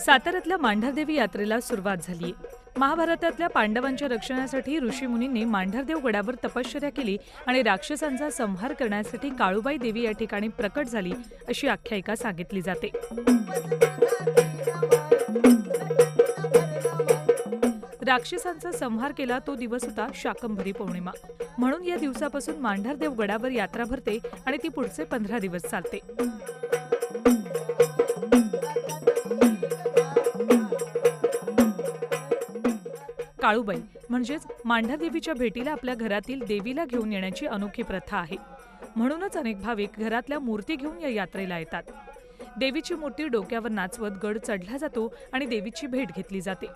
साताऱ्यातल्या मांढरदेवी यात्रेला सुरुवात झाली. महाभारतातल्या पांडवांच्या रक्षणासाठी ऋषीमुनींनी मांढरदेव गडावर तपश्चर्या केली आणि राक्षसांचा संहार करण्यासाठी काळूबाई देवी या ठिकाणी प्रकट झाली अशी आख्यायिका सांगितली जाते. राक्षसांचा संहार केला तो दिवस होता शाकंभरी पौर्णिमा. म्हणून या दिवसापासून मांढरदेव गडावर यात्रा भरते आणि ती पुढचे पंधरा दिवस चालते. काळूबाई म्हणजेच मांढरदेवीच्या भेटीला आपल्या घरातील देवीला घेऊन येण्याची अनोखी प्रथा आहे. म्हणूनच अनेक भाविक घरातल्या मूर्ती घेऊन या यात्रेला येतात. देवीची मूर्ती डोक्यावर नाचवत गड चढला जातो आणि देवीची भेट घेतली जाते.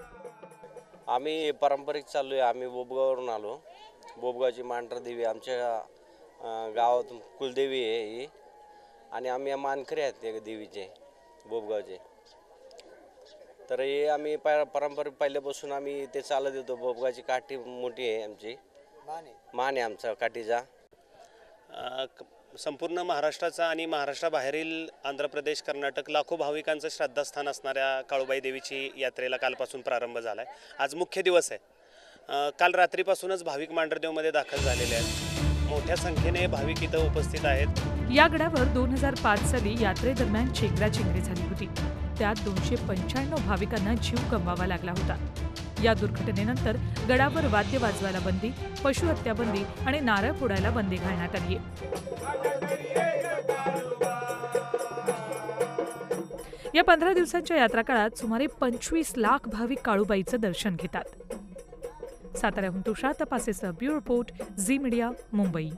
आम्ही पारंपरिक चाललो आहे आम्ही बोबगावरून आलो. बोबगावची मांढरदेवी आमच्या गावात कुलदेवी आहे ही. आणि आम्ही मानकरी आहेत देवीचे बोबगावचे. तर हे आम्ही पा पारंपरिक पहिल्यापासून आम्ही ते चालत येतो. बोबगावची काठी मोठी आहे आमची. मान. आहे आमचा काठीचा. अ, क- संपूर्ण महाराष्ट्राचा आणि महाराष्ट्राबाहेरील आंध्र प्रदेश कर्नाटक लाखो भाविकांचं श्रद्धास्थान असणाऱ्या काळूबाई देवीची यात्रेला कालपासून प्रारंभ झाला आहे आज मुख्य दिवस आहे. अ, काल रात्रीपासूनच भाविक मांढरदेवमध्ये दाखल झालेले आहेत. मोठ्या संख्येने भाविक इथं उपस्थित आहेत. या गडावर दोन हजार पाच साली यात्रेदरम्यान चेंगराचेंगरी झाली होती. त्यात दोनशे पंच्याण्णव भाविकांना जीव गमवावा लागला होता. या दुर्घटनेनंतर गडावर वाद्य वाजवायला बंदी पशुहत्या बंदी आणि नारळ फोडायला बंदी घालण्यात आली या पंधरा दिवसांच्या यात्रा काळात सुमारे पंचवीस लाख भाविक काळूबाईचं दर्शन घेतात. साताऱ्याहून Tushar तपासेसह bureau report Zee media Mumbai.